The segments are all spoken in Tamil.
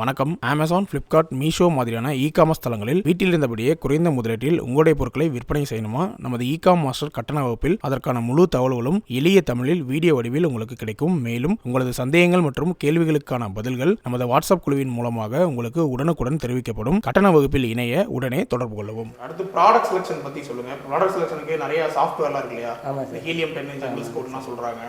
வணக்கம். அமேசான் ஃப்ளிப்கார்ட் மீஷோ மாதிரியான இ காமர்ஸ் தளங்களில் வீட்டில் இருந்தபடியே குறைந்த முதலீட்டில் உங்களுடைய பொருட்களை விற்பனை செய்யணுமா? நமது இ காம் மாஸ்டர் கட்டண வகுப்பில் அதற்கான முழு தகவல்களும் எளிய தமிழில் வீடியோ வடிவில் உங்களுக்கு கிடைக்கும். மேலும் உங்களது சந்தேகங்கள் மற்றும் கேள்விகளுக்கான பதில்கள் நமது வாட்ஸ்அப் குழுவின் மூலமாக உங்களுக்கு உடனுக்குடன் தெரிவிக்கப்படும். கட்டண வகுப்பில் இணைய உடனே தொடர்பு கொள்ளவும். அடுத்து ப்ராடக்ட் செலெக்ஷன் பத்தி சொல்லுங்க. ப்ராடக்ட் செலெக்ஷனுக்கு நிறைய சாஃப்ட்வேர்லாம் இருக்கு இல்லையா? ஹீலியம் டென் சொல்றாங்க.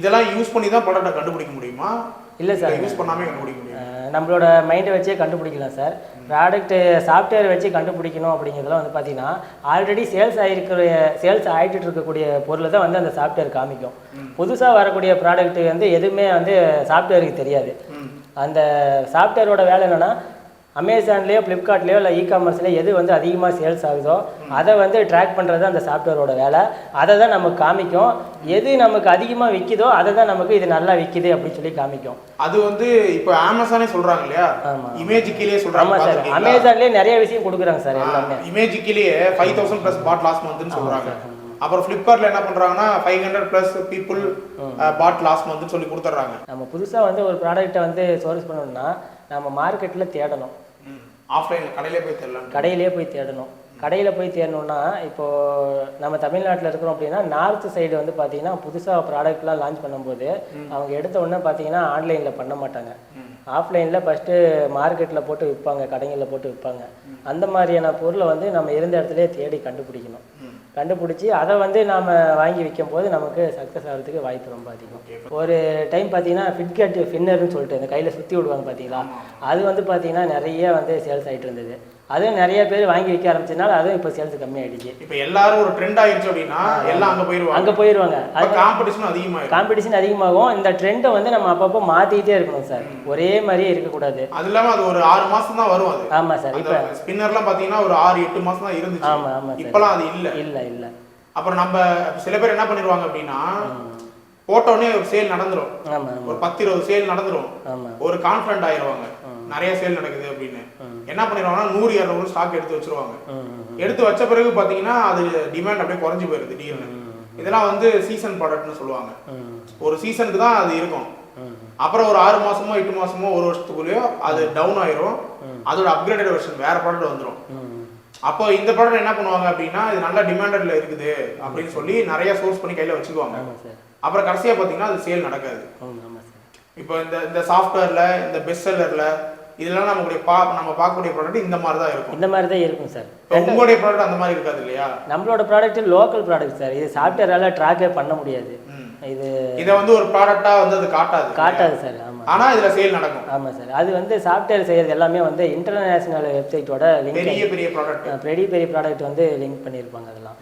இதெல்லாம் யூஸ் பண்ணி தான் ப்ராடக்ட்டை கண்டுபிடிக்க முடியுமா? இல்லை சார். யூஸ் பண்ணாமே கண்டுபிடிக்க முடியும். நம்மளோட மைண்டை வச்சே கண்டுபிடிக்கலாம் சார். ப்ராடக்ட்டு சாஃப்ட்வேர் வச்சு கண்டுபிடிக்கணும் அப்படிங்கிறதுலாம் வந்து பார்த்தீங்கன்னா ஆல்ரெடி சேல்ஸ் ஆகிருக்கிற சேல்ஸ் ஆகிட்டு இருக்கக்கூடிய பொருளை தான் வந்து அந்த சாஃப்ட்வேர் காமிக்கும். புதுசாக வரக்கூடிய ப்ராடக்ட் வந்து எதுவுமே வந்து சாஃப்ட்வேருக்கு தெரியாது. அந்த சாஃப்ட்வேரோட வேலை என்னென்னா அமேசான்லேயோ ஃப்ளிப்கார்ட்லேயோ இல்லை இ காமர்ஸ்லேயோ எது வந்து அதிகமாக சேல்ஸ் ஆகுதோ அதை வந்து ட்ராக் பண்ணுறது அந்த சாஃப்ட்வேரோட வேலை. அதை தான் நமக்கு காமிக்கும். எது நமக்கு அதிகமாக விற்கிதோ அதை தான் நமக்கு இது நல்லா விற்கிது அப்படின்னு சொல்லி காமிக்கும். அது வந்து இப்போ அமேசானே சொல்றாங்க இல்லையா. இமேஜ் கீழே சொல்றாங்க. ஆமாம் சார்? அமேசான்லேயே நிறைய விஷயம் கொடுக்குறாங்க சார் எல்லாமே. இமேஜ் கீழே five thousand plus bought last மந்த்னு சொல்றாங்க. அப்புறம் ஃப்ளிப்கார்ட்ல என்ன பண்றாங்கன்னா five hundred plus people bought last மந்த்னு சொல்லி கொடுத்துட்றாங்க. நம்ம புதுசாக வந்து ஒரு ப்ராடக்ட்டை வந்து சோர்ஸ் பண்ணணும்னா நம்ம மார்க்கெட்டில் தேடணும். ஆஃப்லைன்ல கடையிலே போய் தெரியலாம் கடையிலே போய் தேடணும். கடையில் போய் தேடணும்னா இப்போது நம்ம தமிழ்நாட்டில் இருக்கிறோம் அப்படின்னா நார்த் சைடு வந்து பார்த்தீங்கன்னா புதுசாக ப்ராடக்ட்லாம் லான்ச் பண்ணும்போது அவங்க எடுத்த உடனே பார்த்தீங்கன்னா ஆன்லைனில் பண்ண மாட்டாங்க. ஆஃப்லைனில் ஃபஸ்ட்டு மார்க்கெட்டில் போட்டு விற்பாங்க கடைகளில் போட்டு விற்பாங்க அந்த மாதிரியான பொருளை வந்து நம்ம இருந்த இடத்துலயே தேடி கண்டுபிடிக்கணும். கண்டுபிடிச்சி அதை வந்து நாம் வாங்கி விற்கும் போது நமக்கு சக்ஸஸ் ஆகிறதுக்கு வாய்ப்பு ரொம்ப அதிகம். ஒரு டைம் பார்த்தீங்கன்னா ஃபிட்கட் ஃபின்னர்னு சொல்லிட்டு இந்த கையில் சுற்றி விடுவாங்க பார்த்தீங்களா அது வந்து பார்த்தீங்கன்னா நிறைய வந்து சேல்ஸ் ஆகிட்டு இருந்தது. அதுவும் நிறைய பேர் வாங்கி விற்க ஆரம்பிச்சதுனால அதுவும் இப்போ சேல்ஸ் கம்மியாயிடுச்சு. இப்போ எல்லாரும் ஒரு ட்ரெண்ட் ஆயிடுச்சு அப்படின்னா எல்லாம் அங்க போயிருவாங்க. அங்கே போயிடுவாங்க அது காம்படிஷன் அதிகமாயிடும் காம்படிஷன் அதிகமாகும். இந்த ட்ரெண்டை வந்து நம்ம அப்பப்போ மாற்றிக்கிட்டே இருக்கணும் சார் ஒரே மாதிரியே இருக்கக்கூடாது. அது இல்லாம அது ஒரு ஆறு மாசம் தான் வரும் அது. ஆமாம் சார் இப்போ ஸ்பின்னர்லாம் பாத்தீங்கன்னா ஒரு ஆறு எட்டு மாசம் தான் இருந்துச்சு. ஆமாம் ஆமாம் சார் இப்பெல்லாம் அது இல்ல. இல்லை இல்லை. அப்புறம் நம்ம சில பேர் என்ன பண்ணிடுவாங்க அப்படின்னா போட்ட உடனே ஒரு சேல் ஆமாம் ஒரு பத்து இருபது சேல் நடந்துரும். ஆமாம் ஒரு கான்ஃபிடன்ட் ஆயிருவாங்க. நிறைய சேல் நடக்குது அப்படின்னு. என்ன பண்ணிடுவாங்கன்னா நூறு இரநூறு ஸ்டாக் எடுத்து வச்சிருவாங்க. எடுத்து வச்ச பிறகு பாத்தீங்கன்னா அது டிமாண்ட் அப்படியே குறைஞ்சு போயிருது திடீர்னு. இதெல்லாம் வந்து சீசன் ப்ராடக்ட்னு சொல்லுவாங்க. ஒரு சீசனுக்கு தான் அது இருக்கும். அப்புறம் ஒரு ஆறு மாசமோ எட்டு மாசமோ ஒரு வருஷத்துக்குள்ளேயோ அது டவுன் ஆயிரும். அதோட அப்கிரேடட் வெர்ஷன் வேற ப்ராடக்ட் வந்துரும். ம் அப்போ இந்த ப்ராடக்ட் என்ன பண்ணுவாங்க அப்படின்னா இது நல்ல டிமாண்டட்ல இருக்குது அப்படின்னு சொல்லி நிறைய சோர்ஸ் பண்ணி கையில வச்சுக்குவாங்க. அப்புறம் கடைசியா பாத்தீங்கன்னா அது சேல் நடக்காது. இப்போ இந்த இந்த சாஃப்ட்வேர்ல இந்த பெஸ்ட் செல்லர்ல இதெல்லாம் நம்மளுடைய பா நம்ம பார்க்கக்கூடிய ப்ராடக்ட் இந்த மாதிரி தான் இருக்கும். இந்த மாதிரி தான் இருக்கும் சார் உங்களுடைய ப்ராடக்ட் அந்த மாதிரி இருக்காது இல்லையா? நம்மளோட ப்ராடக்ட் லோக்கல் ப்ராடக்ட் சார் இது சாஃப்ட்வேரால ட்ராக்கே பண்ண முடியாது. இது இதை வந்து ஒரு ப்ராடக்டா வந்து அது காட்டாது காட்டாது சார் ஆமாம் ஆனா இதுல சேல் நடக்கும். ஆமாம் சார் அது வந்து சாஃப்ட்வேர் செய்யறது எல்லாமே வந்து இன்டர்நேஷனல் வெப்சைட்டோட லிங்க் பெரிய பெரிய ப்ராடக்ட் பெரிய பெரிய ப்ராடக்ட் வந்து லிங்க் பண்ணியிருப்பாங்க அதெல்லாம்.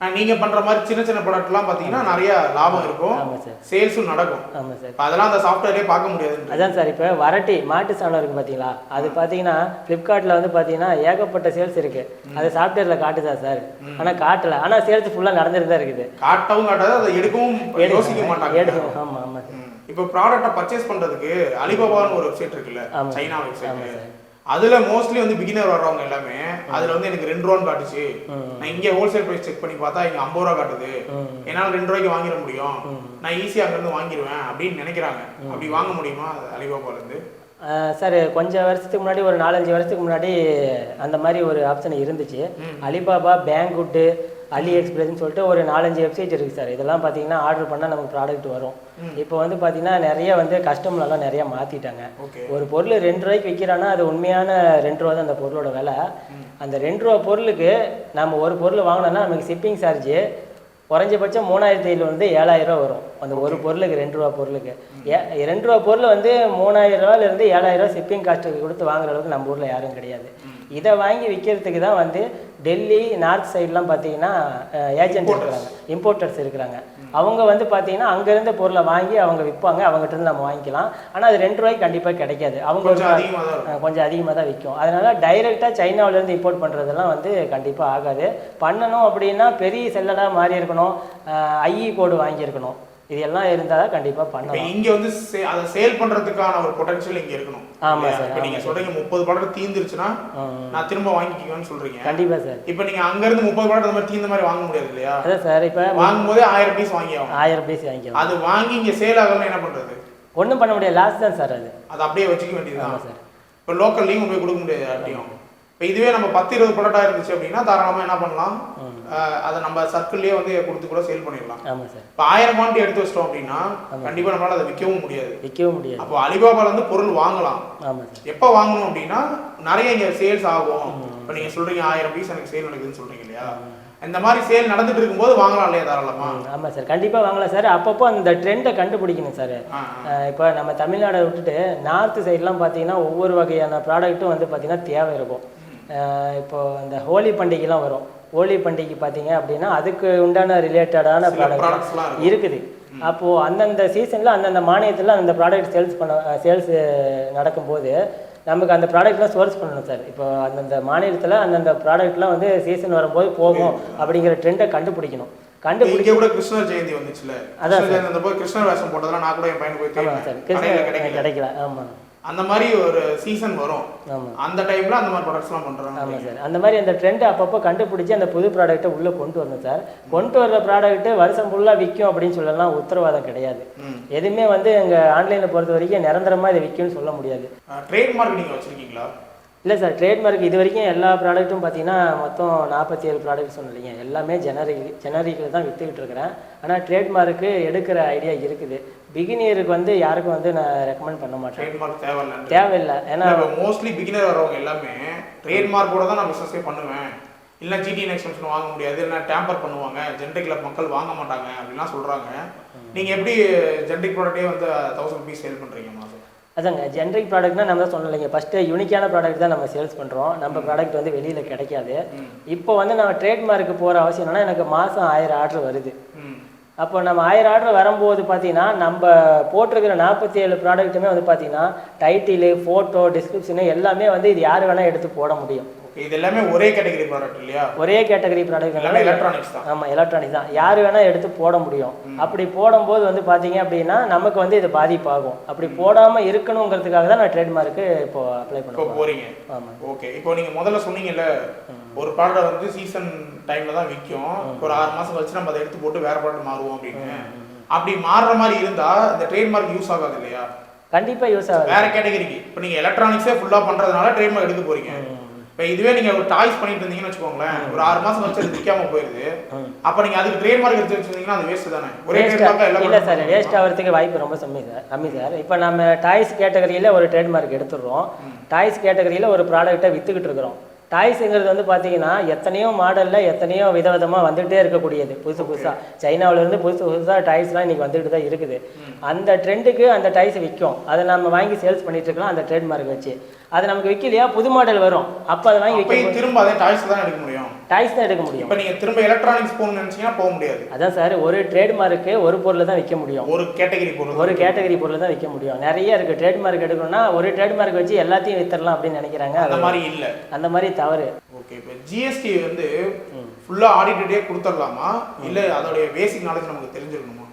நீங்க பண்ற மாதிரி சின்ன சின்ன ப்ராடக்ட்லாம் பாத்தீங்கன்னா நிறைய லாபம் இருக்கும். ஆமாம் சார். சேல்ஸும் நடக்கும். ஆமாம் சார். அதெல்லாம் அந்த சாஃப்ட்வேர்லயே பார்க்க முடியாது அதான் சார் இப்போ வரட்டி மாட்டு சாணம் இருக்கு பார்த்தீங்களா அது பார்த்தீங்கன்னா ஃப்ளிப்கார்ட்டில் வந்து பார்த்தீங்கன்னா ஏகப்பட்ட சேல்ஸ் இருக்கு. அது சாஃப்ட்வேரில் காட்டுதா சார்? ஆனால் காட்டல. ஆனால் சேல்ஸ் ஃபுல்லாக நடந்துட்டு தான் இருக்குது. காட்டவும் காட்டாது அதை எடுக்கவும் யோசிக்க மாட்டாங்க. எடுக்கும். ஆமாம் ஆமாம். இப்போ ப்ராடக்ட்டை பர்ச்சேஸ் பண்றதுக்கு அலிபாபான்னு ஒரு வெப்சைட் இருக்குல்ல. சைனா வெப்சைட் அதுல மோஸ்ட்லி வந்து பிகினர் வர்றவங்க எல்லாமே அதுல வந்து எனக்கு ரெண்டு ரூபான்னு காட்டுச்சு. நான் இங்க ஹோல்சேல் பிரைஸ் செக் பண்ணி பார்த்தா இங்க ஐம்பது ரூபா காட்டுது. என்னால ரெண்டு ரூபாய்க்கு வாங்கிட முடியும். நான் ஈஸியா அங்க இருந்து வாங்கிடுவேன் அப்படின்னு நினைக்கிறாங்க. அப்படி வாங்க முடியுமா? அது அலிபாபால இருந்து ஆஹ் சார் கொஞ்சம் வருஷத்துக்கு முன்னாடி ஒரு நாலஞ்சு வருஷத்துக்கு முன்னாடி அந்த மாதிரி ஒரு ஆப்ஷன் இருந்துச்சு. அலிபாபா பேங்குட்டு அலி எக்ஸ்பிரஸ்னு சொல்லிட்டு ஒரு நாலஞ்சு வெப்சைட் இருக்குது சார் இதெல்லாம் பார்த்தீங்கன்னா ஆர்டர் பண்ணால் நமக்கு ப்ராடக்ட் வரும். இப்போ வந்து பார்த்தீங்கன்னா நிறைய வந்து கஸ்டமர்லாம் நிறைய மாற்றிட்டாங்க ஒரு பொருள் ரெண்டு ரூபாய்க்கு விற்கிறான்னா அது உண்மையான ரெண்டு ரூபா தான் அந்த பொருளோட விலை. அந்த ரெண்டு ரூபா பொருளுக்கு நம்ம ஒரு பொருள் வாங்கினோம்னா நமக்கு ஷிப்பிங் சார்ஜ் குறைஞ்சபட்சம் மூணாயிரத்தி ஐநூறுலேருந்து ஏழாயிரம் ரூபா வரும். அந்த ஒரு பொருளுக்கு ரெண்டு ரூபா பொருளுக்கு. ஏ ரெண்டு ரூபா பொருள் வந்து ஏழாயிரம் ரூபா ஷிப்பிங் காஸ்ட்டுக்கு கொடுத்து வாங்குற அளவுக்கு நம்ம ஊரில் யாரும் கிடையாது. இதை வாங்கி விற்கிறதுக்கு தான் வந்து டெல்லி நார்த் சைட்லாம் பார்த்தீங்கன்னா ஏஜென்ட் இருக்கிறாங்க. இம்போர்ட்டர்ஸ் இருக்கிறாங்க. அவங்க வந்து பார்த்தீங்கன்னா அங்கேருந்து பொருளை வாங்கி அவங்க விற்பாங்க அவங்ககிட்ட இருந்து நம்ம வாங்கிக்கலாம். ஆனால் அது ரெண்டு ரூபாய்க்கு கண்டிப்பாக கிடைக்காது. அவங்க கொஞ்சம் அதிகமாக தான் விற்கும். அதனால டைரெக்டாக சைனாவிலேருந்து இம்போர்ட் பண்ணுறதெல்லாம் வந்து கண்டிப்பாக ஆகாது. பண்ணணும் அப்படின்னா பெரிய செல்லடாக மாறி இருக்கணும். ஐஇ கோடு வாங்கியிருக்கணும். இது எல்லாம் இருந்தால் தான் கண்டிப்பாக பண்ணலாம் இங்க வந்து அதை சேல் பண்றதுக்கான ஒரு பொட்டன்ஷியல் இங்க இருக்கணும். ஆமா? சார், இப்ப நீங்க சொல்றீங்க முப்பது ப்ராடக்ட் தீந்துருச்சுன்னா நான் திரும்ப வாங்கிக்குவேன்னு சொல்றீங்க. கண்டிப்பாக சார். இப்ப நீங்க அங்க இருந்து முப்பது அந்த மாதிரி தீந்த மாதிரி வாங்க முடியாது இல்லையா? அதான் சார் இப்போ வாங்கும் போதே ஆயிரம் பீஸ் வாங்கி ஆகும் ஆயிரம் பீஸ் வாங்கிக்கலாம் அது வாங்கி இங்க சேல் ஆகலாம் என்ன பண்றது? ஒன்றும் பண்ண முடியாது லாஸ் தான் சார் அது. அதை அப்படியே வச்சுக்க வேண்டியதுதான். ஆமாம் சார். இப்போ லோக்கல்லையும் போய் கொடுக்க முடியாது யார்ட்டையும் இப்போ இதுவே நம்ம பத்து இருபது ப்ராடக்டாக இருந்துச்சு அப்படின்னா தாராளமாக என்ன பண்ணலாம்? அதை நம்ம சர்க்கிள்லேயே வந்து கொடுத்து கூட சேல் பண்ணிடலாம். இப்போ ஆயிரம் குவான்டி எடுத்து வச்சிட்டோம் அப்படின்னா கண்டிப்பாக நம்மளால அதை விற்கவும் முடியாது. விற்கவும் முடியாது. அப்போ அலிபாபால இருந்து பொருள் வாங்கலாம். எப்போ வாங்கணும் அப்படின்னா நிறைய இங்கே சேல்ஸ் ஆகும். இப்போ நீங்கள் சொல்றீங்க ஆயிரம் பீஸ் எனக்கு சேல் நடக்குதுன்னு சொல்றீங்க இல்லையா? இந்த மாதிரி சேல் நடந்துட்டு இருக்கும்போது வாங்கலாம் இல்லையா தாராளமா? ஆமாம் சார். கண்டிப்பாக வாங்கலாம் சார். அப்பப்போ அந்த ட்ரெண்டை கண்டுபிடிக்கணும் சார். இப்போ நம்ம தமிழ்நாடை விட்டுட்டு நார்த்து சைட்லாம் பார்த்தீங்கன்னா ஒவ்வொரு வகையான ப்ராடக்ட்டும் வந்து பார்த்தீங்கன்னா தேவை இருக்கும். இப்போ இந்த ஹோலி பண்டிகைலாம் வரும். ஹோலி பண்டிகை பார்த்தீங்க அப்படின்னா அதுக்கு உண்டான ரிலேட்டடான ப்ராடக்ட் இருக்குது. அப்போது அந்தந்த சீசனில் அந்தந்த மானியத்தில் அந்த ப்ராடக்ட் சேல்ஸ் பண்ண சேல்ஸ் நடக்கும்போது நமக்கு அந்த ப்ராடக்ட்லாம் சோர்ஸ் பண்ணணும் சார். இப்போ அந்தந்த மாநிலத்தில் அந்தந்த ப்ராடக்ட்லாம் வந்து சீசன் வரும்போது போகும் அப்படிங்கிற ட்ரெண்டை கண்டுபிடிக்கணும். கண்டுபிடி இங்க கூட கிருஷ்ணர் ஜெயந்தி வந்துச்சுல. அதான் கிருஷ்ணர் கிருஷ்ணர் வேஷம் போட்டதெல்லாம் நான் கூட என் பையனுக்கு போய் சார். தேடினேன். கடையில கிருஷ்ண கிடைக்கல. கிடைக்கல. ஆமாம். அந்த மாதிரி ஒரு சீசன் வரும். அந்த டைம்ல அந்த மாதிரி ப்ராடக்ட்ஸ்லாம் பண்றாங்க. ஆமாம் சார் அந்த மாதிரி அந்த ட்ரெண்டை அப்பப்போ கண்டுபிடிச்சி அந்த புது ப்ராடக்ட்டை உள்ளே கொண்டு வரணும் சார் கொண்டு வர்ற ப்ராடக்ட்டு வருஷம் ஃபுல்லாக விற்கும் அப்படின்னு சொல்லலாம். உத்தரவாதம் கிடையாது. எதுவுமே வந்து எங்கள் ஆன்லைனில் பொறுத்த வரைக்கும் நிரந்தரமாக இதை விற்கும்னு சொல்ல முடியாது. ட்ரேட்மார்க் நீங்க வச்சிருக்கீங்களா? இல்லை சார் ட்ரேட்மார்க் இது வரைக்கும் எல்லா ப்ராடக்ட்டும் பார்த்தீங்கன்னா மொத்தம் நாற்பத்தி ஏழு ப்ராடக்ட் சொன்னீங்க எல்லாமே ஜெனரிக் ஜெனரிக்கில் தான் விற்றுக்கிட்டு இருக்கிறேன். ஆனால் ட்ரேட்மார்க்கு எடுக்கிற ஐடியா இருக்குது. பிகினியருக்கு வந்து யாருக்கும் வந்து நான் ரெக்கமெண்ட் பண்ண மாட்டேன். ட்ரேட்மார்க் தேவையில்லை தேவையில்லை. ஏன்னா மோஸ்ட்லி பிகினர் வரவங்க எல்லாமே ட்ரேட்மார்க்கோட தான் நான் பிசினஸே பண்ணுவேன். இல்ல ஜிடி எக்ஸ்டென்ஷன் வாங்க முடியாது. இல்லைன்னா டேம்பர் பண்ணுவாங்க. ஜென்ரிக்ல மக்கள் வாங்க மாட்டாங்க அப்படிலாம் சொல்றாங்க. நீங்க எப்படி ஜென்ரிக் ப்ராடக்ட்டே வந்து தௌசண்ட் பீஸ் சேல் பண்றீங்க மாதம்? அதாங்க ஜென்ரிக் ப்ராடக்ட்னா நம்ம தான் சொன்னலைங்க ஃபஸ்ட்டு யூனிக்கான ப்ராடக்ட் தான் நம்ம சேல்ஸ் பண்ணுறோம் நம்ம ப்ராடக்ட் வந்து வெளியில் கிடைக்காது. இப்போ வந்து நம்ம ட்ரேட்மார்க்கு போகிற அவசியம் என்னன்னா எனக்கு மாதம் ஆயிரம் ஆர்டர் வருது. அப்போ நம்ம ஆயிரம் ஆர்டர் வரும்போது பார்த்தீங்கன்னா நம்ம போட்டிருக்கிற நாற்பத்தி ஏழு ப்ராடக்ட்டுமே வந்து பார்த்தீங்கன்னா டைட்டிலு ஃபோட்டோ டிஸ்கிரிப்ஷனு எல்லாமே வந்து இது யார் வேணால் எடுத்து போட முடியும். இது எல்லாமே ஒரே கேட்டகரி ப்ராடக்ட் இல்லையா? ஒரே கேட்டகரி ப்ராடக்ட் எல்லாமே எலக்ட்ரானிக்ஸ் தான். ஆமாம் எலக்ட்ரானிக்ஸ் தான். யார் வேணால் எடுத்து போட முடியும். அப்படி போடும்போது வந்து பார்த்தீங்க அப்படின்னா நமக்கு வந்து இது பாதிப்பாகும். அப்படி போடாமல் இருக்கணுங்கிறதுக்காக தான் நான் ட்ரேட்மார்க்கு இப்போ அப்ளை இப்போ பண்ணுவேன் போறீங்க. ஆமாம் ஓகே இப்போ நீங்க முதல்ல சொன்னீங்கல்ல ஒரு ப்ராடக்ட் வந்து சீசன் டைம்ல தான் விற்கும் ஒரு ஆறு மாசம் கழிச்சு நம்ம அதை எடுத்து போட்டு வேற ப்ராடக்ட் மாறுவோம் அப்படின்னு. அப்படி மாறுற மாதிரி இருந்தா இந்த ட்ரேட்மார்க் யூஸ் ஆகாது இல்லையா? கண்டிப்பாக யூஸ் ஆகுது. வேற கேட்டகரிக்கு இப்போ நீங்க எலக்ட்ரானிக்ஸே ஃபுல்லா பண்றதுனால ட்ரேட்மார்க் எடுக்க போறீங்க. இப்போ இதுவே நீங்க ஒரு டாய்ஸ் பண்ணிட்டு இருந்தீங்கன்னு வச்சுக்கோங்களேன் ஒரு ஆறு மாசம் கழிச்சு அது விற்காம போயிருது. அப்ப நீங்க அதுக்கு ட்ரேட்மார்க் எடுத்து வச்சிருந்தீங்கன்னா அது வேஸ்ட் தானே? ஒரே இல்லை சார் வேஸ்ட் ஆகிறதுக்கு வாய்ப்பு ரொம்ப கம்மி சார் கம்மி சார் இப்போ நம்ம டாய்ஸ் கேட்டகரியில் ஒரு ட்ரேட்மார்க் எடுத்துடுறோம். டாய்ஸ் கேட்டகரியில் ஒரு ப்ராடக்ட்டை விற்றுக்கிட்டு இருக்கிறோம். டாய்ஸுங்கிறது வந்து பார்த்தீங்கன்னா எத்தனையோ மாடலில் எத்தனையோ விதவிதமாக வந்துகிட்டே இருக்கக்கூடியது. புதுசு புதுசாக சைனாவிலேருந்து புதுசு புதுசாக டாய்ஸ்லாம் இன்றைக்கி வந்துட்டு தான் இருக்குது. அந்த ட்ரெண்டுக்கு அந்த டாய்ஸ் விற்கும் அதை நம்ம வாங்கி சேல்ஸ் பண்ணிட்டு இருக்கலாம் அந்த ட்ரேட்மார்க் வச்சு. அது நமக்கு விற்கலையா புது மாடல் வரும். அப்போ அதை வாங்கி விற்க திரும்ப அதே டாய்ஸ் தான் எடுக்க முடியும்? டாய்ஸ் தான் எடுக்க முடியும். இப்போ நீங்க திரும்ப எலக்ட்ரானிக்ஸ் போகணும்னு நினைச்சீங்கன்னா போக முடியாது. அதான் சார் ஒரு ட்ரேட்மார்க்கு ஒரு பொருளை தான் விற்க முடியும். ஒரு கேட்டகரி பொருள். ஒரு கேட்டகரி பொருள் தான் விற்க முடியும். நிறைய இருக்கு. ட்ரேட்மார்க் எடுக்கணும்னா ஒரு ட்ரேட்மார்க் வச்சு எல்லாத்தையும் வித்தரலாம் அப்படின்னு நினைக்கிறாங்க. அந்த மாதிரி இல்ல. அந்த மாதிரி தவறு. ஓகே இப்போ ஜிஎஸ்டி வந்து ஃபுல்லா ஆடிட்டடே கொடுத்துடலாமா? இல்ல அதோடைய பேசிக் நாலேஜ் நமக்கு தெரிஞ்சிருக்கணுமா?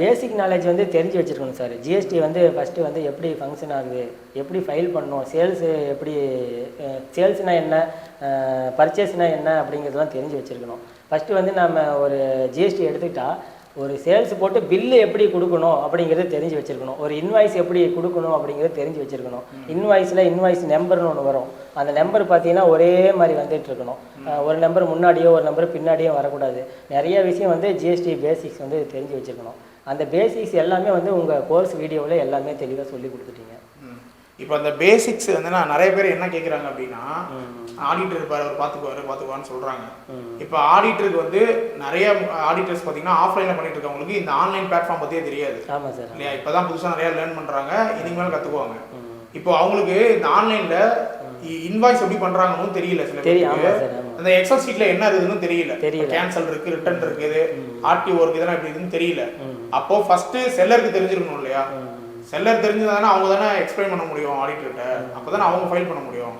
பேசிக் நாலேஜ் வந்து தெரிஞ்சு வச்சிருக்கணும் சார் ஜிஎஸ்டி வந்து ஃபஸ்ட்டு வந்து எப்படி ஃபங்க்ஷன் ஆகுது எப்படி ஃபைல் பண்ணணும் சேல்ஸு எப்படி சேல்ஸ்னால் என்ன பர்ச்சேஸ்னால் என்ன அப்படிங்கிறதெல்லாம் தெரிஞ்சு வச்சுருக்கணும். ஃபஸ்ட்டு வந்து நம்ம ஒரு ஜிஎஸ்டி எடுத்துக்கிட்டால் ஒரு சேல்ஸ் போட்டு பில்லு எப்படி கொடுக்கணும் அப்படிங்கிறது தெரிஞ்சு வச்சிருக்கணும். ஒரு இன்வாய்ஸ் எப்படி கொடுக்கணும் அப்படிங்கிறது தெரிஞ்சு வச்சிருக்கணும். இன்வாய்ஸில் இன்வாய்ஸ் நம்பர்னு ஒன்று வரும். அந்த நம்பர் பார்த்தீங்கன்னா ஒரே மாதிரி வந்துட்டு இருக்கணும். ஒரு நம்பர் முன்னாடியோ ஒரு நம்பர் பின்னாடியோ வரக்கூடாது. நிறைய விஷயம் வந்து ஜிஎஸ்டி பேசிக்ஸ் வந்து தெரிஞ்சு வச்சிருக்கணும். அந்த பேசிக்ஸ் எல்லாமே வந்து உங்கள் கோர்ஸ் வீடியோவில் எல்லாமே தெளிவாக சொல்லி கொடுத்துட்டீங்க. இப்போ அந்த பேசிக்ஸ் வந்து நான் நிறைய பேர் என்ன கேட்குறாங்க அப்படின்னா ஆடிட்டர் இருப்பார் அவர் பார்த்துக்குவாரு பார்த்துக்குவான்னு சொல்றாங்க. இப்போ ஆடிட்டருக்கு வந்து நிறைய ஆடிட்டர்ஸ் பார்த்தீங்கன்னா ஆஃப்லைனில் பண்ணிட்டு இருக்கவங்களுக்கு இந்த ஆன்லைன் பிளாட்ஃபார்ம் பற்றியே தெரியாது. இல்லையா? இப்பதான் புதுசா நிறைய லேர்ன் பண்றாங்க இதுக்கு மேல கத்துக்குவாங்க. இப்போ அவங்களுக்கு இந்த ஆன்லைன்ல இன்வாய்ஸ் எப்படி பண்றாங்கன்னு தெரியல சில பேருக்கு. அந்த எக்ஸல் ஷீட்ல என்ன இருக்குதுன்னு தெரியல. கேன்சல் இருக்கு ரிட்டர்ன் இருக்குது ஆர்டி ஒர்க் இதெல்லாம் எப்படி இருக்குன்னு தெரியல. அப்போ ஃபர்ஸ்ட் செல்லருக்கு தெரிஞ்சிருக்கணும் இல்லையா? செல்லர் தெரிஞ்சதானே அவங்க தானே எக்ஸ்பிளைன் பண்ண முடியும் ஆடிட்டர்கிட்ட அப்பதானே அவங்க ஃபைல் பண்ண முடியும்.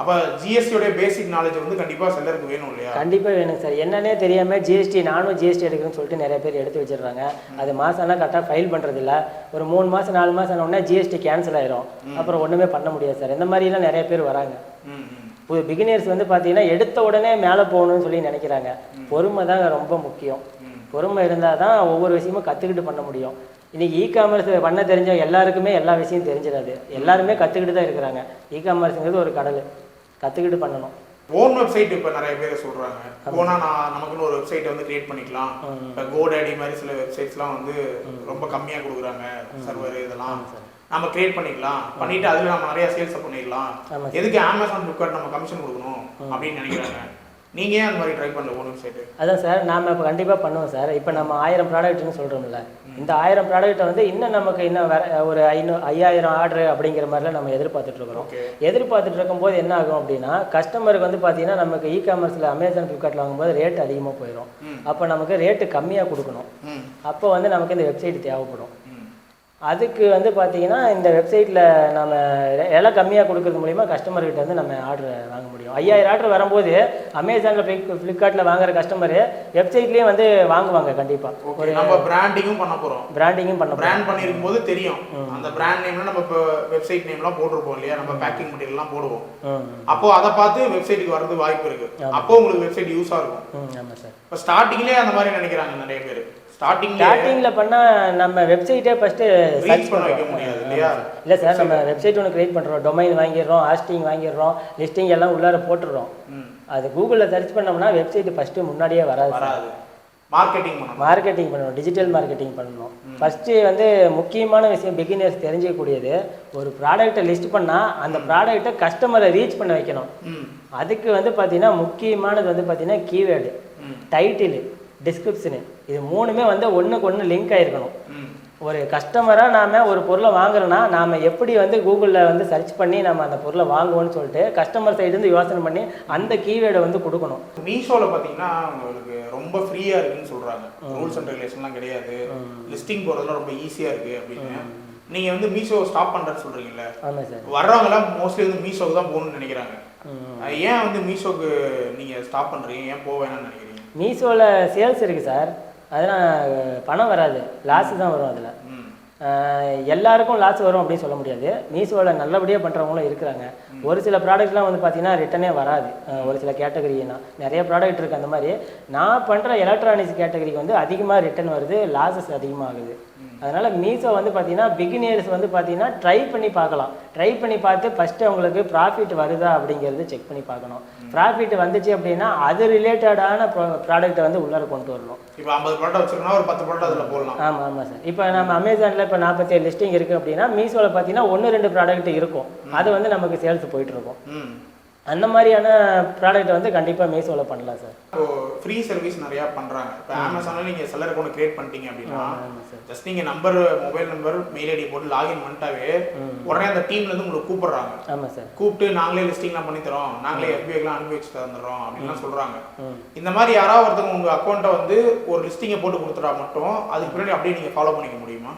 அப்ப ஜிஎஸ்டியோட பேசிக் நாலேஜ் வந்து கண்டிப்பா செல்லருக்கு வேணும் இல்லையா? கண்டிப்பாக வேணும் சார். என்னன்னே தெரியாமல் ஜிஎஸ்டி நானும் ஜிஎஸ்டி எடுக்கிறேன்னு சொல்லிட்டு நிறைய பேர் எடுத்து வச்சிடுறாங்க. அது மாதம்னா கரெக்டாக ஃபைல் பண்ணுறதில்ல ஒரு மூணு மாதம் நாலு மாதம் ஆனோடனே ஜிஎஸ்டி கேன்சல் ஆயிரும். அப்புறம் ஒன்றுமே பண்ண முடியாது சார். இந்த மாதிரிலாம் நிறைய பேர் வராங்க. புது பிகினர்ஸ் வந்து பார்த்தீங்கன்னா எடுத்த உடனே மேலே போகணும்னு சொல்லி நினைக்கிறாங்க. பொறுமை தான் ரொம்ப முக்கியம். பொறுமை இருந்தால் தான் ஒவ்வொரு விஷயமும் கற்றுக்கிட்டு பண்ண முடியும். இன்னைக்கு இ காமர்ஸ் பண்ண தெரிஞ்ச எல்லாருக்குமே எல்லா விஷயம் தெரிஞ்சிடாது. எல்லாருமே கற்றுக்கிட்டு தான் இருக்கிறாங்க. இ காமர்ஸுங்கிறது ஒரு கடல். கற்றுக்கிட்டு பண்ணணும். ஓன் வெப்சைட் இப்போ நிறைய பேர் சொல்றாங்க. போனா நான் நமக்குன்னு ஒரு வெப்சைட் வந்து கிரியேட் பண்ணிக்கலாம். இப்போ கோடேடி மாதிரி சில வெப்சைட்ஸ்லாம் வந்து ரொம்ப கம்மியா கொடுக்குறாங்க. சர்வர் இதெல்லாம். நம்ம கிரியேட் பண்ணிக்கலாம். பண்ணிட்டு அதுல நம்ம நிறைய சேல்ஸ் பண்ணிடலாம். எதுக்கு அமேசான் ஃபிளிப்கார்ட் நம்ம கமிஷன் கொடுக்கணும்? அப்படின்னு நினைக்கிறாங்க. நீங்க ஏன் அந்த மாதிரி ட்ரை பண்ணல ஓன் வெப்சைட் அதான் சார் நாம இப்போ கண்டிப்பாக பண்ணுவோம் சார். இப்போ நம்ம ஆயிரம் ப்ராடக்ட்னு சொல்கிறோம்ல இந்த ஆயிரம் ப்ராடக்ட்டை வந்து இன்னும் நமக்கு இன்னும் வேற ஒரு ஐநூ ஐயாயிரம் ஆர்டர் அப்படிங்கிற மாதிரிலாம் நம்ம எதிர்பார்த்துட்டு இருக்கிறோம். எதிர்பார்த்துட்டு இருக்கும்போது என்ன ஆகும் அப்படின்னா கஸ்டமருக்கு வந்து பார்த்தீங்கன்னா நமக்கு இ காமர்ஸில் அமேசான் ஃப்ளிப்கார்ட்டில் வாங்கும்போது ரேட் அதிகமாக போயிடும். அப்போ நமக்கு ரேட்டு கம்மியாக கொடுக்கணும். அப்போ வந்து நமக்கு இந்த வெப்சைட் தேவைப்படும். அதுக்கு வந்து பார்த்தீங்கன்னா இந்த வெப்சைட்டில் நம்ம விலை கம்மியாக கொடுக்கறது மூலிமா கஸ்டமர்கிட்ட வந்து நம்ம ஆர்டர் வாங்க முடியும். ஐயாயிரம் ஆர்டர் வரும்போது அமேசானில் ஃப்ளிப்கார்ட்டில் வாங்குற கஸ்டமர் வெப்சைட்லேயும் வந்து வாங்குவாங்க கண்டிப்பாக ஓகே நம்ம பிராண்டிங்கும் பண்ண போறோம். பிராண்டிங்கும் பண்ண போகிறோம் பிராண்ட் பண்ணிருக்கும் போது தெரியும் அந்த பிராண்ட் நேம்ல நம்ம இப்போ வெப்சைட் நேம்லாம் போட்டிருப்போம் இல்லையா? நம்ம பேக்கிங் மெட்டீரியல்லாம் போடுவோம். ம். அப்போ அதை பார்த்து வெப்சைட்டுக்கு வரது வாய்ப்பு இருக்கு. அப்போ உங்களுக்கு வெப்சைட் யூஸா இருக்கும். ஆமாம் சார் இப்போ ஸ்டார்டிங்லேயே அந்த மாதிரி நினைக்கிறாங்க நிறைய பேர். ஸ்டார்டிங்ல ஸ்டார்டிங்கில் பண்ணால் நம்ம வெப்சைட்டே ஃபஸ்ட்டு ரீச் பண்ண வைக்க முடியாது இல்லையா? இல்லை சார் நம்ம வெப்சைட் ஒன்று கிரியேட் பண்ணுறோம் டொமைன் வாங்கிடுறோம் ஹாஸ்டிங் வாங்கிடுறோம் லிஸ்டிங் எல்லாம் உள்ளார போட்டுடுறோம். அது கூகுளில் சர்ச் பண்ணோம்னா வெப்சைட் ஃபஸ்ட்டு முன்னாடியே வராது சார். வராது. மார்க்கெட்டிங் பண்ணணும். மார்க்கெட்டிங் பண்ணணும். டிஜிட்டல் மார்க்கெட்டிங் பண்ணணும். ஃபஸ்ட்டு வந்து முக்கியமான விஷயம் பிகினர்ஸ் தெரிஞ்சிக்கக்கூடியது. ஒரு ப்ராடக்ட்டை லிஸ்ட் பண்ணால் அந்த ப்ராடக்ட்டை கஸ்டமரை ரீச் பண்ண வைக்கணும். அதுக்கு வந்து பார்த்தீங்கன்னா முக்கியமானது வந்து பார்த்தீங்கன்னா கீவேர்டு. டைட்டிலு டிஸ்கிரிப்ஷனு இது மூணுமே வந்து ஒன்றுக்கு ஒன்று லிங்க் ஆயிருக்கணும். ம். ஒரு கஸ்டமராக நாம் ஒரு பொருளை வாங்குறோன்னா நாம் எப்படி வந்து கூகுளில் வந்து சர்ச் பண்ணி நம்ம அந்த பொருளை வாங்குவோம்னு சொல்லிட்டு கஸ்டமர் சைடுலேருந்து யோசனை பண்ணி அந்த கீவேர்டை வந்து கொடுக்கணும். மீஷோல பாத்தீங்கன்னா உங்களுக்கு ரொம்ப ஃப்ரீயா இருக்குன்னு சொல்றாங்க. ரூல்ஸ் அண்ட் ரெகுலேஷன்லாம் கிடையாது. லிஸ்டிங் போறதுலாம் ரொம்ப ஈஸியா இருக்கு அப்படின்னு. நீங்க வந்து மீஷோ ஸ்டாப் பண்றேன்னு சொல்றீங்கல்ல ஆமாம் சார். வர்றவங்க எல்லாம் மோஸ்ட்லி வந்து மீஷோக்கு தான் போகணும்னு நினைக்கிறாங்க. ஏன் வந்து மீஷோக்கு நீங்க ஸ்டாப் பண்றீங்க? ஏன் போக வேணாம்னு நினைக்கிறீங்க? மீஷோவில் சேல்ஸ் இருக்குது சார். அதெல்லாம் பணம் வராது. லாஸ் தான் வரும் அதில். எல்லாருக்கும் லாஸ் வரும் அப்படின்னு சொல்ல முடியாது. மீஷோவில் நல்லபடியாக பண்ணுறவங்களும் இருக்கிறாங்க. ஒரு சில ப்ராடக்ட்லாம் வந்து பார்த்தீங்கன்னா ரிட்டனே வராது. ஒரு சில கேட்டகரினா நிறைய ப்ராடக்ட் இருக்குது அந்த மாதிரி. நான் பண்ணுற எலக்ட்ரானிக்ஸ் கேட்டகரிக்கு வந்து அதிகமாக ரிட்டர்ன் வருது லாஸஸ் அதிகமாகுது. அதனால் மீஷோ வந்து பார்த்தீங்கன்னா பிகினியர்ஸ் வந்து பார்த்தீங்கன்னா ட்ரை பண்ணி பார்க்கலாம். ட்ரை பண்ணி பார்த்து ஃபஸ்ட்டு அவங்களுக்கு ப்ராஃபிட் வருதா அப்படிங்கிறது செக் பண்ணி பார்க்கணும். ப்ராஃபிட் வந்துச்சு அப்படின்னா அது ரிலேட்டடான ப்ராடக்ட்டை வந்து உள்ளார கொண்டு வரணும். இப்போ ஐம்பது ப்ராடக்ட் வச்சிருக்கோம்னா ஒரு பத்து ப்ராடக்ட் அதில் போடலாம். ஆமாம் ஆமாம் சார் இப்போ நம்ம அமேசானில் இப்போ நாற்பத்தேழு லிஸ்டிங் இருக்குது அப்படின்னா மீஷோவில் பார்த்தீங்கன்னா ஒன்று ரெண்டு ப்ராடக்ட் இருக்கும். அது வந்து நமக்கு சேல்ஸ் போயிட்டு இருக்கும். ம். அந்த மாதிரியான ப்ராடக்ட் வந்து கண்டிப்பாக மீஷோவில் பண்ணலாம் சார் இப்போ ஃப்ரீ சர்வீஸ் நிறைய பண்றாங்க. இப்போ அமேசானில் நீங்க செல்லர் அக்கௌண்ட் கிரியேட் பண்ணிட்டீங்க அப்படின்னா ஜஸ்ட் நீங்க number mobile number mail ID போட்டு லாகின் பண்ணிட்டாவே உடனே அந்த டீம்ல இருந்து உங்களுக்கு கூப்பிடுறாங்க. ஆமாம் சார் கூப்பிட்டு நாங்களே லிஸ்டிங்லாம் பண்ணி தரோம். நாங்களே FBA-க்குலாம் அனுப்பி வச்சு தந்துடுறோம் அப்படின்லாம் சொல்றாங்க. இந்த மாதிரி யாராவது ஒருத்தவங்க உங்க அக்கௌண்ட்டை வந்து ஒரு லிஸ்டிங்கை போட்டு கொடுத்துட்டா மட்டும் அதுக்கு பின்னாடி அப்படியே நீங்க ஃபாலோ பண்ணிக்க முடியுமா?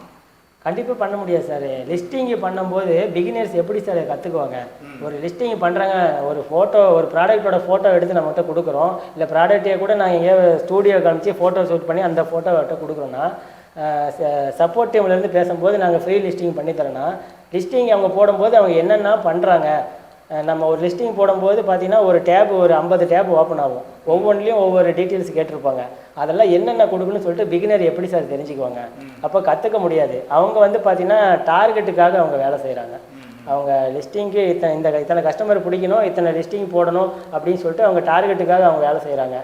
கண்டிப்பாக பண்ண முடியாது சார். லிஸ்டிங் பண்ணும்போது பிகினர்ஸ் எப்படி சார் கற்றுக்குவாங்க ஒரு லிஸ்டிங் பண்ணுறாங்க ஒரு ஃபோட்டோ ஒரு ப்ராடக்ட்டோட ஃபோட்டோ எடுத்து நம்மகிட்ட கொடுக்குறோம். இல்லை ப்ராடக்ட்டே கூட நான் எங்கேயோ ஸ்டூடியோ காமிச்சு ஃபோட்டோ ஷூட் பண்ணி அந்த ஃபோட்டோவிட்ட கொடுக்குறோன்னா சப்போர்ட் டீம்லேருந்து பேசும்போது நாங்கள் ஃப்ரீ லிஸ்டிங் பண்ணி தரோன்னா லிஸ்டிங் அவங்க போடும்போது அவங்க என்னென்ன பண்ணுறாங்க நம்ம ஒரு லிஸ்டிங் போடும்போது பார்த்தீங்கன்னா ஒரு டேப் ஒரு ஐம்பது டேப் ஓப்பன் ஆகும். ஒவ்வொன்றிலையும் ஒவ்வொரு டீட்டெயில்ஸ் கேட்டிருப்பாங்க. அதெல்லாம் என்னென்ன கொடுக்கணும்னு சொல்லிட்டு பிகினர் எப்படி சார் தெரிஞ்சுக்குவாங்க? அப்போ கற்றுக்க முடியாது. அவங்க வந்து பார்த்தீங்கன்னா டார்கெட்டுக்காக அவங்க வேலை செய்கிறாங்க அவங்க லிஸ்டிங்க்கு இத்தனை இந்த இத்தனை கஸ்டமர் பிடிக்கணும் இத்தனை லிஸ்டிங் போடணும் அப்படின்னு சொல்லிட்டு அவங்க டார்கெட்டுக்காக அவங்க வேலை செய்கிறாங்க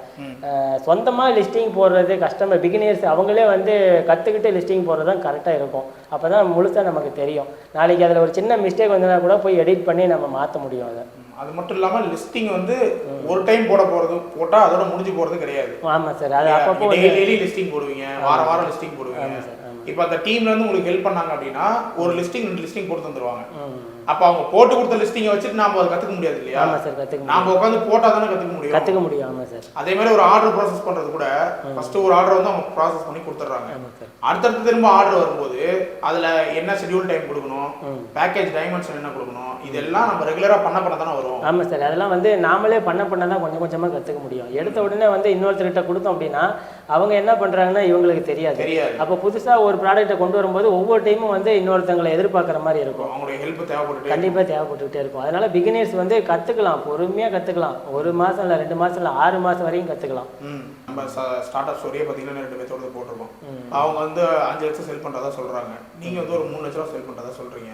சொந்தமாக லிஸ்டிங் போடுறது கஸ்டமர் பிகினியர்ஸ் அவங்களே வந்து கற்றுக்கிட்டு லிஸ்டிங் போடுறது தான் கரெக்டாக இருக்கும். அப்போ தான் முழுசாக நமக்கு தெரியும். நாளைக்கு அதில் ஒரு சின்ன மிஸ்டேக் வந்ததுனா கூட போய் எடிட் பண்ணி நம்ம மாற்ற முடியும் அதை. அது மட்டும் இல்லாம லிஸ்டிங் வந்து ஒரு டைம் போட போறது போட்டா அதோட முடிஞ்சு போறது கிடையாது. ஆமாம் சார் அது அப்பப்போ வந்து டெய்லி லிஸ்டிங் போடுவீங்க வார வாரம் லிஸ்டிங் போடுவீங்க. இப்போ அந்த டீம்ல இருந்து உங்களுக்கு ஹெல்ப் பண்ணாங்க அப்படின்னா ஒரு லிஸ்டிங் ரெண்டு லிஸ்டிங் போட்டு தந்துருவாங்க. அப்ப அவங்க போட்டு கொடுத்த லிஸ்டிங்கை வச்சுட்டு நாம அதை கத்துக்க முடியாது இல்லையா? ஆமாம் சார் கற்றுக்க முடியும் நாம உட்காந்து போட்டா தானே கத்துக்க முடியும்? கற்றுக்க முடியும் ஆமாம் சார். அதே மாதிரி ஒரு ஆர்டர் ப்ராசஸ் பண்றது கூட ஃபர்ஸ்ட் ஒரு ஆர்டர் வந்து அவங்க ப்ராசஸ் பண்ணி கொடுத்துட்றாங்க. அடுத்தடுத்து திரும்ப ஆர்டர் வரும்போது அதுல என்ன ஷெட்யூல் டைம் கொடுக்கணும். பேக்கேஜ் டைமென்ஷன் என்ன கொடுக்கணும் இதெல்லாம் நம்ம ரெகுலரா பண்ண பண்ண தானே வரும். ஆமாம் சார் அதெல்லாம் வந்து நாமளே பண்ண பண்ண தான் கொஞ்சம் கொஞ்சமாக கற்றுக்க முடியும். எடுத்த உடனே வந்து இன்னொருத்தர்கிட்ட கொடுத்தோம் அப்படின்னா அவங்க என்ன பண்ணுறாங்கன்னா இவங்களுக்கு தெரியாது. தெரியாது. அப்போ புதுசாக ஒரு ப்ராடக்ட்டை கொண்டு வரும்போது ஒவ்வொரு டைமும் வந்து இன்னொருத்தங்களை எதிர்பார்க்குற மாதிரி இருக்கும். அவங்களுடைய ஹெல்ப் தேவைப்பட்டுட்டு கண்டிப்பாக தேவைப்பட்டுக்கிட்டே இருக்கும். அதனால பிகினர்ஸ் வந்து கற்றுக்கலாம் பொறுமையாக கற்றுக்கலாம் ஒரு மாதம் இல்லை ரெண்டு மாதம் இல்லை ஆறு மாதம் வரையும் கற்றுக்கலாம் நம்ம ஸ்டார்ட் அப் ஸ்டோரியே பார்த்தீங்கன்னா ரெண்டு பேர்த்தோட போட்டிருக்கோம். அவங்க வந்து அஞ்சு லட்சம் செல் பண்ணுறதா சொல்கிறாங்க நீங்கள் வந்து ஒரு மூணு லட்ச ரூபா செல் பண்ணுறதா சொல்கிறீங்க.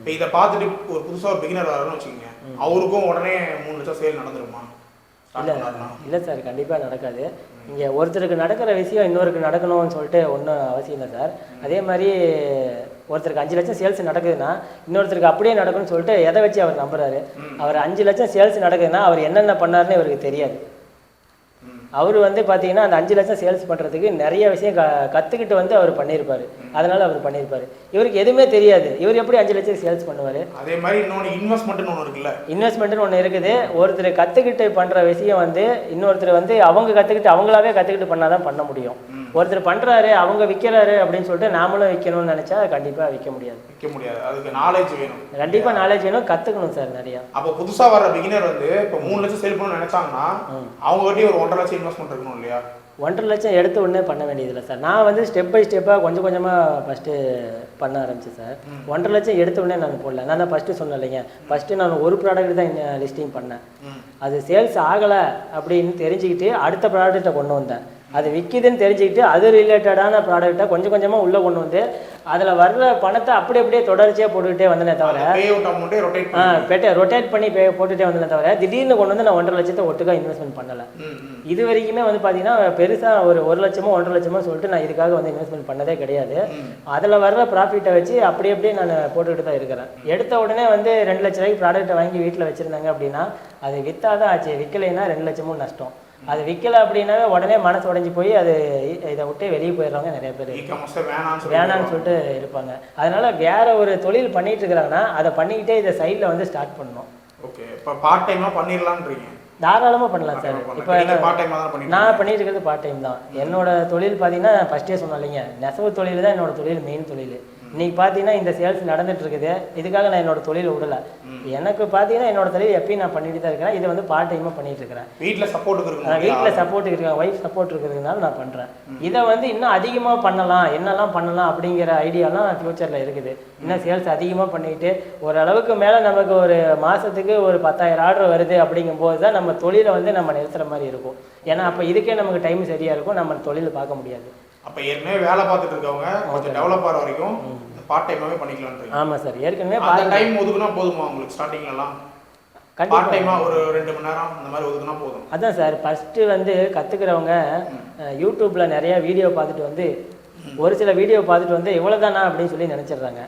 இப்போ இதை பார்த்துட்டு ஒரு புதுசாக ஒரு பிகினர் வராருன்னு வச்சுக்கோங்க. அவருக்கும் உடனே மூணு லட்சம் சேல் நடந்துருமா? இல்லை இல்லை சார். கண்டிப்பாக நடக்காது. இங்கே ஒருத்தருக்கு நடக்கிற விஷயம் இன்னொருக்கு நடக்கணும்னு சொல்லிட்டு ஒன்றும் அவசியம் இல்லை சார். அதே மாதிரி ஒருத்தருக்கு அஞ்சு லட்சம் சேல்ஸ் நடக்குதுன்னா இன்னொருத்தருக்கு அப்படியே நடக்கும்னு சொல்லிட்டு எதை வச்சு அவர் நம்புறாரு? அவர் அஞ்சு லட்சம் சேல்ஸ் நடக்குதுன்னா அவர் என்னென்ன பண்ணாருன்னு இவருக்கு தெரியாது. அவர் வந்து பார்த்தீங்கன்னா அந்த அஞ்சு லட்சம் சேல்ஸ் பண்ணுறதுக்கு நிறைய விஷயம் க கற்றுக்கிட்டு வந்து அவர் பண்ணியிருப்பாரு அதனால அவர் பண்ணியிருப்பாரு இவருக்கு எதுவுமே தெரியாது. இவர் எப்படி அஞ்சு லட்சம் சேல்ஸ் பண்ணுவார்? அதே மாதிரி இன்னொன்று இன்வெஸ்ட்மெண்ட்னு ஒன்று இருக்குல்ல? இன்வெஸ்ட்மெண்ட்னு ஒன்று இருக்குது. ஒருத்தர் கற்றுக்கிட்டு பண்ணுற விஷயம் வந்து இன்னொருத்தர் வந்து அவங்க கற்றுக்கிட்டு அவங்களாவே கற்றுக்கிட்டு பண்ணால் தான் பண்ண முடியும். ஒருத்தர் பண்ணுறாரு அவங்க விற்கிறாரு அப்படின்னு சொல்லிட்டு நாமளும் விற்கணும்னு நினச்சா கண்டிப்பாக விற்க முடியாது. விற்க முடியாது. அதுக்கு நாலேஜ் வேணும். கண்டிப்பாக நாலேஜ் வேணும். கற்றுக்கணும் சார் நிறையா. அப்போ புதுசா வர பிகினர் வந்து இப்போ மூணு லட்சம் சேல் பண்ணணும்னு நினைச்சாங்கன்னா அவங்க கிட்டே ஒரு ஒன்றரை லட்சம் இன்வெஸ்ட்மெண்ட் இருக்கணும் இல்லையா? ஒன்றரை லட்சம் எடுத்த உடனே பண்ண வேண்டியதில்லை சார். நான் வந்து ஸ்டெப் பை ஸ்டெப்பாக கொஞ்சம் கொஞ்சமாக ஃபஸ்ட்டு பண்ண ஆரம்பிச்சேன் சார். ஒன்றரை லட்சம் எடுத்த உடனே நான் போடல. நான் தான் ஃபஸ்ட்டு சொன்னேன் இல்லைங்க ஃபஸ்ட்டு நான் ஒரு ப்ராடக்ட் தான் லிஸ்டிங் பண்ணேன். அது சேல்ஸ் ஆகலை அப்படின்னு தெரிஞ்சுக்கிட்டு அடுத்த ப்ராடக்ட்டை கொண்டு வந்தேன். அது விற்கிதுன்னு தெரிஞ்சுக்கிட்டு அது ரிலேட்டடான ப்ராடக்ட்டை கொஞ்சம் கொஞ்சமாக உள்ளே கொண்டு வந்து அதில் வர்ற பணத்தை அப்படி அப்படியே தொடர்ச்சியாக போட்டுக்கிட்டே வந்தேனே தவிர ஆ பெட்டை ரொட்டேட் பண்ணி பே போட்டுகிட்டே வந்தேனே தவிர திடீர்னு கொண்டு வந்து நான் ஒன்றரை லட்சத்தை ஒட்டுக்கா இன்வெஸ்ட்மெண்ட் பண்ணலை. இது வரைக்குமே வந்து பார்த்தீங்கன்னா பெருசாக ஒரு ஒரு லட்சமோ ஒன்றரை லட்சமோ சொல்லிட்டு நான் இதுக்காக வந்து இன்வெஸ்ட்மெண்ட் பண்ணதே கிடையாது. அதில் வர்ற ப்ராஃபிட்டை வச்சு அப்படி அப்படியே நான் போட்டுக்கிட்டு தான் இருக்கிறேன். எடுத்த உடனே வந்து ரெண்டு லட்ச ரூபாய்க்கு ப்ராடக்ட்டை வாங்கி வீட்டில் வச்சுருந்தாங்க அப்படின்னா அது விற்றாதான் ஆச்சு. விற்கலைன்னா ரெண்டு லட்சமும் நஷ்டம். அது விற்கல அப்படின்னாவே உடனே மனசு உடைஞ்சு போய் அது இதை விட்டு வெளியே போயிடுறவங்க நிறைய பேர். வேணாம்னு சொல்லிட்டு இருப்பாங்க. அதனால வேற ஒரு தொழில் பண்ணிட்டு இருக்கிறாங்கன்னா அதை பண்ணிக்கிட்டே இதை சைடில் வந்து ஸ்டார்ட் பண்ணணும். ஓகே இப்போ பார்ட் டைமாக பண்ணிடலான்றீங்க? தாராளமாக பண்ணலாம் சார். இப்போ நான் பண்ணிட்டு இருக்கிறது பார்ட் டைம் தான். என்னோட தொழில் பார்த்தீங்கன்னா ஃபஸ்ட்டே சொன்னேன் இல்லைங்க. நெசவு தொழில் தான் என்னோட தொழில் மெயின் தொழில். இன்னைக்கு பார்த்தீங்கன்னா இந்த சேல்ஸ் நடந்துட்டு இருக்குது இதுக்காக நான் என்னோட தொழில் விடல. எனக்கு பார்த்தீங்கன்னா என்னோட தொழில் எப்பயும் நான் பண்ணிட்டு தான் இருக்கிறேன். இதை வந்து பார்ட் டைமாக பண்ணிட்டு இருக்கிறேன். வீட்டில் சப்போர்ட்டுக்கு இருக்கணும் வீட்டில் சப்போர்ட் இருக்காங்க ஒய்ஃப் சப்போர்ட் இருக்கிறதுனால நான் பண்ணுறேன் இதை வந்து இன்னும் அதிகமாக பண்ணலாம். என்னெல்லாம் பண்ணலாம் அப்படிங்கிற ஐடியாலாம் ஃப்யூச்சரில் இருக்குது. இன்னும் சேல்ஸ் அதிகமாக பண்ணிட்டு ஓரளவுக்கு மேலே நமக்கு ஒரு மாதத்துக்கு ஒரு பத்தாயிரம் ஆர்டர் வருது அப்படிங்கும்போது தான் நம்ம தொழிலை வந்து நம்ம நிறுத்துற மாதிரி இருக்கும். ஏன்னா அப்போ இதுக்கே நமக்கு டைம் சரியாக இருக்கும். நம்ம தொழில் பார்க்க முடியாது. அப்போ ஏற்கனவே வேலை பார்த்துட்டு இருக்கவங்க கொஞ்சம் டெவலப் ஆகிற வரைக்கும் பார்ட் டைமாகவே பண்ணிக்கலான்றீங்க ஆமாம் சார். ஏற்கனவே அந்த டைம் ஒதுக்குனா போதுமா உங்களுக்கு ஸ்டார்டிங்லலாம். பார்ட் டைமாக ஒரு ரெண்டு மணி நேரம் இந்த மாதிரி ஒதுக்குனா போதும். அதான் சார். ஃபஸ்ட்டு வந்து கற்றுக்கிறவங்க யூடியூப்பில் நிறைய வீடியோ பார்த்துட்டு வந்து ஒரு சில வீடியோ பார்த்துட்டு வந்து இவ்வளோதானா அப்படின்னு சொல்லி நினச்சிடுறாங்க.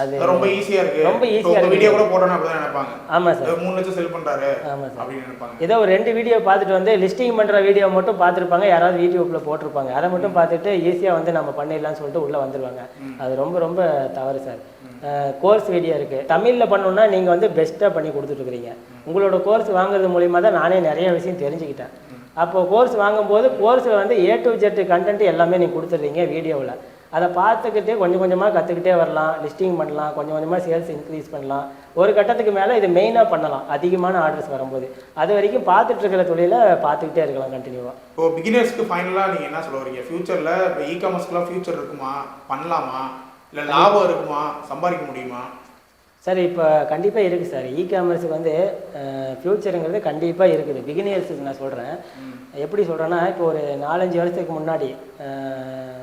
அது ரொம்ப ஈஸியாக இருக்கு. ரொம்ப இருக்கு. வீடியோ கூட போட்டோன்னு அப்படி நினைப்பாங்க. ஆமாம் சார். மூணு லட்சம் செல் பண்ணுறாரு ஆமாம் சார். அப்படின்னு நினைப்பாங்க. ஏதோ ஒரு ரெண்டு வீடியோ பார்த்துட்டு வந்து லிஸ்டிங் பண்ணுற வீடியோ மட்டும் பார்த்துருப்பாங்க. யாராவது யூடியூப்பில் போட்டிருப்பாங்க. அதை மட்டும் பார்த்துட்டு ஈஸியாக வந்து நம்ம பண்ணிடலாம்னு சொல்லிட்டு உள்ளே வந்துருவாங்க. அது ரொம்ப ரொம்ப தவறு சார். கோர்ஸ் வீடியோ இருக்குது தமிழில் பண்ணணுன்னா நீங்கள் வந்து பெஸ்ட்டாக பண்ணி கொடுத்துட்ருக்குறீங்க உங்களோட கோர்ஸ் வாங்குறது மூலிமா தான் நானே நிறைய விஷயம் தெரிஞ்சுக்கிட்டேன். அப்போ கோர்ஸ் வாங்கும்போது கோர்ஸில் வந்து ஏ டு ஜெட் கண்டென்ட் எல்லாமே நீங்கள் கொடுத்துட்றீங்க வீடியோவில் அதை பார்த்துக்கிட்டே கொஞ்சம் கொஞ்சமாக கற்றுக்கிட்டே வரலாம் லிஸ்டிங் பண்ணலாம் கொஞ்சம் கொஞ்சமாக சேல்ஸ் இன்க்ரீஸ் பண்ணலாம். ஒரு கட்டத்துக்கு மேலே இது மெயினாக பண்ணலாம் அதிகமான ஆர்டர்ஸ் வரும்போது. அது வரைக்கும் பார்த்துட்டு இருக்கிற தொழிலை பார்த்துக்கிட்டே இருக்கலாம் கண்டினியூவாக இப்போ பிகினர்ஸ்க்கு ஃபைனலாக நீங்கள் என்ன சொல்ல வரீங்க? ஃபியூச்சரில் இப்போ இ காமர்ஸ்க்குலாம் ஃபியூச்சர் இருக்குமா? பண்ணலாமா? இல்லை லாபம் இருக்குமா? சம்பாதிக்க முடியுமா? சார் இப்போ கண்டிப்பாக இருக்குது சார். இ காமர்ஸுக்கு வந்து ஃப்யூச்சருங்கிறது கண்டிப்பாக இருக்குது. பிகினியர்ஸுக்கு நான் சொல்கிறேன் எப்படி சொல்கிறேன்னா இப்போ ஒரு நாலஞ்சு வருஷத்துக்கு முன்னாடி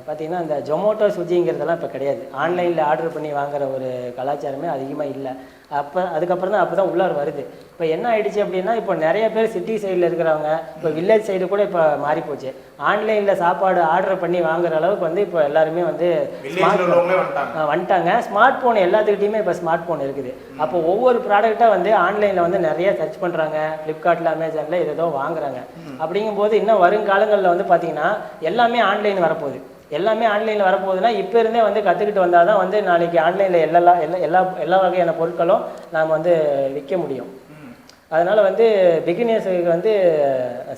பார்த்தீங்கன்னா இந்த ஜொமோட்டோ ஸ்விக்கிங்கிறதெல்லாம் இப்போ கிடையாது. ஆன்லைனில் ஆர்டர் பண்ணி வாங்குற ஒரு கலாச்சாரமே அதிகமாக இல்லை. அப்போ அதுக்கப்புறம் தான் அப்போ தான் உள்ளார் வருது. இப்போ என்ன ஆயிடுச்சு அப்படின்னா இப்போ நிறைய பேர் சிட்டி சைடில் இருக்கிறவங்க இப்போ வில்லேஜ் சைடு கூட இப்போ மாறி போச்சு. ஆன்லைனில் சாப்பாடு ஆர்டர் பண்ணி வாங்குற அளவுக்கு வந்து இப்போ எல்லாருமே வந்து வந்துட்டாங்க. ஸ்மார்ட் ஃபோன் எல்லாத்துக்கிட்டையுமே இப்போ ஸ்மார்ட் ஃபோன் இருக்குது. அப்போ ஒவ்வொரு ப்ராடக்டாக வந்து ஆன்லைனில் வந்து நிறைய சர்ச் பண்ணுறாங்க ஃப்ளிப்கார்ட்டில் அமேசானில் ஏதோ வாங்குறாங்க. அப்படிங்கும்போது இன்னும் வருங்காலங்களில் வந்து பார்த்தீங்கன்னா எல்லாமே ஆன்லைன் வரப்போகுது. எல்லாமே ஆன்லைனில் வரப்போகுதுன்னா இப்போ இருந்தே வந்து கற்றுக்கிட்டு வந்தால் தான் வந்து நாளைக்கு ஆன்லைனில் எல்லா எல்லா எல்லா எல்லா வகையான பொருட்களும் நாம் வந்து விற்க முடியும். அதனால் வந்து பிகினியர்ஸுக்கு வந்து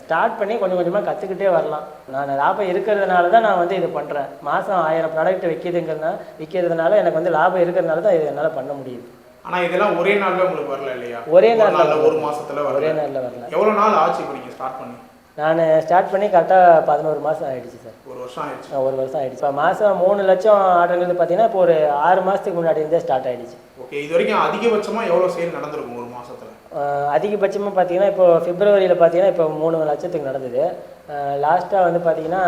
ஸ்டார்ட் பண்ணி கொஞ்சம் கொஞ்சமாக கற்றுக்கிட்டே வரலாம். நான் லாபம் இருக்கிறதுனால தான் நான் வந்து இது பண்ணுறேன் மாதம் ஆயிரம் ப்ராடக்ட் விற்கிதுங்கிறதுனால விற்கிறதுனால எனக்கு வந்து லாபம் இருக்கிறதுனால தான் இது என்னால் பண்ண முடியுது. ஆனால் இதெல்லாம் ஒரே நாளில் உங்களுக்கு வரல இல்லையா? ஒரே நாள்ல ஒரு மாசத்துல ஒரே நாளில் வரல. எவ்வளோ நாள் ஆச்சு இப்போ நீங்கள் ஸ்டார்ட் பண்ணி? நான் ஸ்டார்ட் பண்ணி கரெக்டாக பதினோரு மாதம் ஆயிடுச்சு சார். ஒரு வருஷம் ஆயிடுச்சு. ஒரு வருஷம் ஆயிடுச்சு. இப்போ மாதம் மூணு லட்சம் ஆர்டருங்கிறது பார்த்தீங்கன்னா இப்போ ஒரு ஆறு மாதத்துக்கு முன்னாடி இருந்தே ஸ்டார்ட் ஆயிடுச்சு. ஓகே இது வரைக்கும் அதிகபட்சமாக எவ்வளோ சேல் நடந்திருக்கும் ஒரு மாசத்துல? அதிகபட்சமாக பார்த்தீங்கன்னா இப்போ பிப்ரவரியில் பார்த்தீங்கன்னா இப்போ மூணு லட்சத்துக்கு நடந்தது. லாஸ்ட்டாக வந்து பார்த்தீங்கன்னா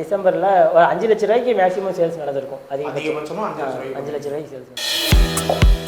டிசம்பரில் ஒரு அஞ்சு லட்ச ரூபாய்க்கு மேக்ஸிமம் சேல்ஸ் நடந்திருக்கும். அதிகபட்சம். அதிகபட்சமா அஞ்சு லட்சம் ரூபாய்க்கு அஞ்சு லட்ச ரூபாய்க்கு சேல்ஸ்